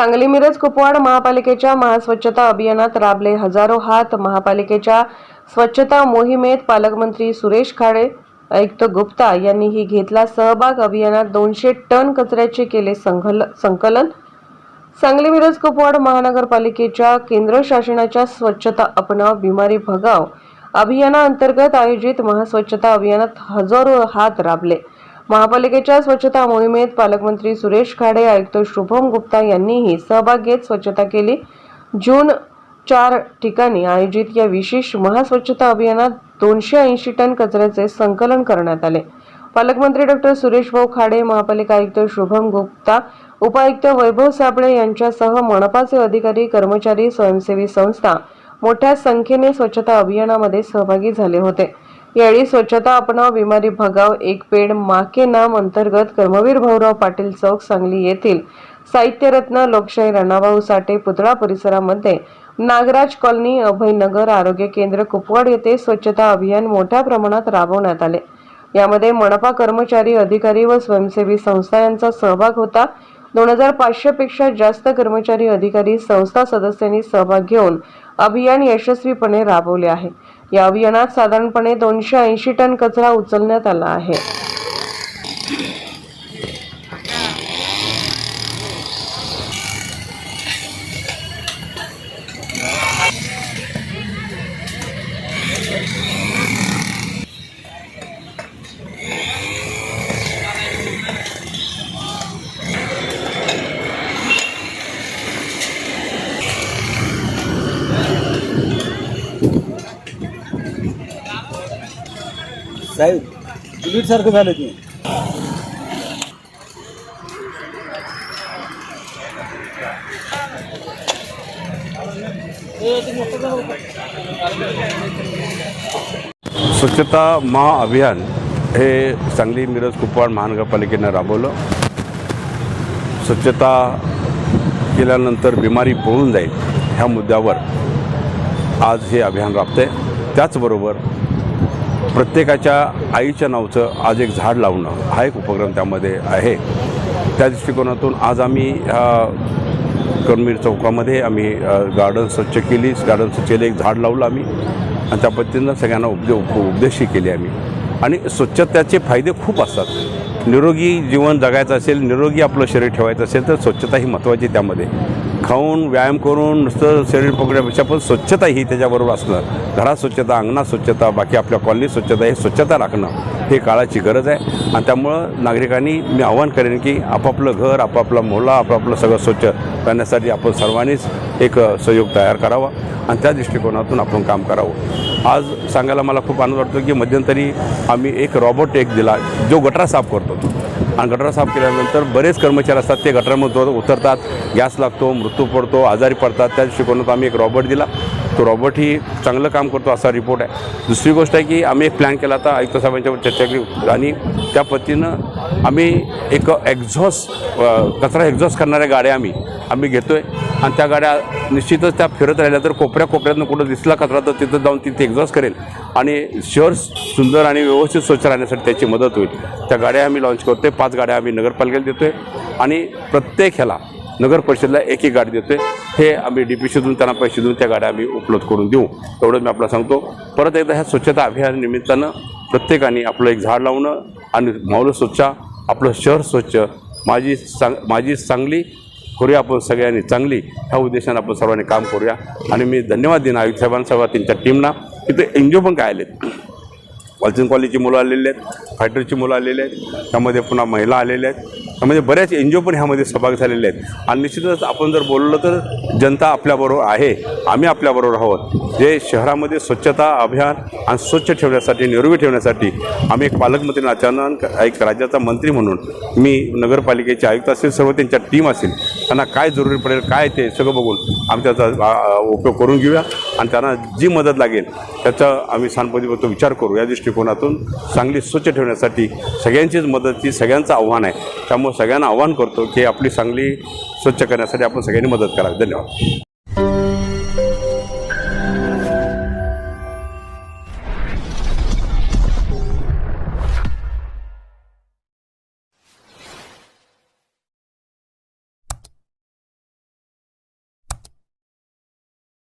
सांगली मिरज कुपवाड महापालिकेच्या महास्वच्छता अभियानात राबले हजारो हात. महापालिकेच्या स्वच्छता मोहिमेत पालकमंत्री सुरेश खाडे आयुक्त गुप्ता यांनीही घेतला सहभाग. अभियानात दोनशे टन कचऱ्याचे केले संकल- संकलन. सांगली मिरज कुपवाड महानगरपालिकेच्या केंद्र शासनाच्या स्वच्छता अपनाव बिमारी भगाव अभियानाअंतर्गत आयोजित महास्वच्छता अभियानात हजारो हात राबले. महापालिकेच्या स्वच्छता मोहिमेत पालकमंत्री सुरेश खाडे आयुक्त शुभम गुप्ता यांनीही सहभाग घेत स्वच्छता केली. जून चार ठिकाणी आयोजित या विशेष महास्वच्छता अभियानात दोनशे ऐंशी टन कचऱ्याचे संकलन करण्यात आले. पालकमंत्री डॉक्टर सुरेश भाऊ खाडे महापालिका आयुक्त शुभम गुप्ता उपायुक्त वैभव साबळे यांच्यासह मनपाचे अधिकारी कर्मचारी स्वयंसेवी संस्था मोठ्या संख्येने स्वच्छता अभियानामध्ये सहभागी झाले होते. यावेळी स्वच्छता अपनाव बिमारी भगाव एक पेड माके नाम अंतर्गत कर्मवीर भाऊराव पाटील चौक सांगली येथील साहित्यरत्न लोकशाही राणाभाऊ साठे पुतळा परिसरामध्ये नागराज कॉलनी अभयनगर आरोग्य केंद्र कुपवाड येथे स्वच्छता अभियान मोठ्या प्रमाणात राबवण्यात आले. यामध्ये मनपा कर्मचारी अधिकारी व स्वयंसेवी संस्था यांचा सहभाग होता. दोन हजार पाचशे पेक्षा जास्त कर्मचारी अधिकारी संस्था सदस्यांनी सहभाग घेऊन अभियान यशस्वीपणे राबवले आहे. या अभियानात साधारणपणे दोनशे ऐंशी टन कचरा उचलण्यात आला आहे. साहेब बुलेट सारखं झालं ते स्वच्छता महाअभियान हे सांगली मिरज कुपवाड महानगरपालिकेनं राबवलं. स्वच्छता केल्यानंतर बिमारी पळून जाईल ह्या मुद्द्यावर आज हे अभियान राबतं आहे त्याचबरोबर प्रत्येकाच्या आईच्या नावचं आज एक झाड लावणं हा एक उपक्रम त्यामध्ये आहे. त्या दृष्टिकोनातून आज आम्ही ह्या चौकामध्ये आम्ही गार्डन स्वच्छ केली. गार्डन स्वच्छेला एक झाड लावलं आम्ही. आणि त्या पद्धतीनं सगळ्यांना उपदे उप उपदेशही केली आम्ही. आणि स्वच्छतेचे फायदे खूप असतात. निरोगी जीवन जगायचं असेल निरोगी आपलं शरीर ठेवायचं असेल तर स्वच्छता ही महत्त्वाची त्यामध्ये. खाऊन व्यायाम करून नुसतं शरीर पकडण्यापेक्षा पण स्वच्छता ही त्याच्याबरोबर असणं घरात स्वच्छता अंगणात स्वच्छता बाकी आपल्या कॉलनीत स्वच्छता हे स्वच्छता राखणं हे काळाची गरज आहे. आणि त्यामुळं नागरिकांनी मी आवाहन करेन की आपापलं घर आपापला मोहल्ला आपापलं सगळं स्वच्छ करण्यासाठी आपण सर्वांनीच एक सहयोग तयार करावा. आणि त्या दृष्टिकोनातून आपण काम करावं. आज सांगायला मला खूप आनंद वाटतो की मध्यंतरी आम्ही एक रॉबोट एक दिला जो गटरा साफ करतो. आणि गटार साफ केल्यानंतर बरेच कर्मचारी असतात ते गटारामध्ये उतरतात गॅस लागतो मृत्यू पडतो आजारी पडतात. त्या दृष्टिकोनातून आम्ही एक रॉबोट दिला. तो रॉबोट ही चांगलं काम करतो असा रिपोर्ट आहे. दुसरी गोष्ट आहे की आम्ही एक प्लॅन केला होता आयुक्त साहेबांच्यावर चर्चा केली आणि त्या पद्धतीनं आम्ही एक एक्झॉस्ट कचरा एक्झॉस्ट करणाऱ्या गाड्या आम्ही आम्ही घेतो आहे आणि त्या गाड्या निश्चितच त्या फिरत राहिल्या तर कोपऱ्या कोपऱ्यातनं कुठं दिसला कचरा तर तिथं जाऊन तिथे एक्झॉस्ट करेल. आणि शहर सुंदर आणि व्यवस्थित स्वच्छ राहण्यासाठी त्याची मदत होईल. त्या गाड्या आम्ही लॉन्च करतो आहे पाच गाड्या आम्ही नगरपालिकेला देतो आहे आणि प्रत्येक ह्याला नगर परिषदेला एक एक गाडी देतो आहे हे आम्ही डी पी देऊन त्यांना पैसे देऊन त्या गाड्या आम्ही उपलब्ध करून देऊ. एवढंच मी आपल्याला सांगतो. परत एकदा ह्या स्वच्छता अभियानानिमित्तानं प्रत्येकाने आपलं एक झाड लावणं आणि मावलं स्वच्छ आपलं शहर स्वच्छ. माझी सांग माझी चांगली करूया आपण सगळ्यांनी चांगली. ह्या उद्देशाने आपण सर्वांनी काम करूया. आणि मी धन्यवाद देईन आयुक्त साहेबांना त्यांच्या टीमना इथे एन जी ओ पण काय आलेत? वालचंद कॉलेजची मुलं आलेली आहेत फायटरची मुलं आलेली आहेत. त्यामध्ये पुन्हा महिला आलेल्या आहेत. म्हणजे बऱ्याच एन जी ओ पण ह्यामध्ये सहभाग झालेले आहेत. आणि निश्चितच आपण जर बोललो तर जनता आपल्याबरोबर आहे. आम्ही आपल्याबरोबर आहोत. जे शहरामध्ये स्वच्छता अभियान आणि स्वच्छ ठेवण्यासाठी निरोगी ठेवण्यासाठी आम्ही एक पालकमंत्री अचानक एक राज्याचा मंत्री म्हणून मी नगरपालिकेचे आयुक्त असेल सर्व त्यांच्या टीम असेल त्यांना काय जरुरी पडेल काय ते सगळं बघून आम्ही त्याचा उपयोग करून घेऊया आणि त्यांना जी मदत लागेल त्याचा आम्ही सांपत्तीबद्दल विचार करू. या दृष्टिकोनातून चांगली स्वच्छ ठेवण्यासाठी सगळ्यांचीच मदतची सगळ्यांचं आव्हान आहे. त्यामुळे सगळ्यांना आव्हान करतो की आपली सांगली स्वच्छ करण्यासाठी आपण सगळ्यांनी मदत करावी. धन्यवाद.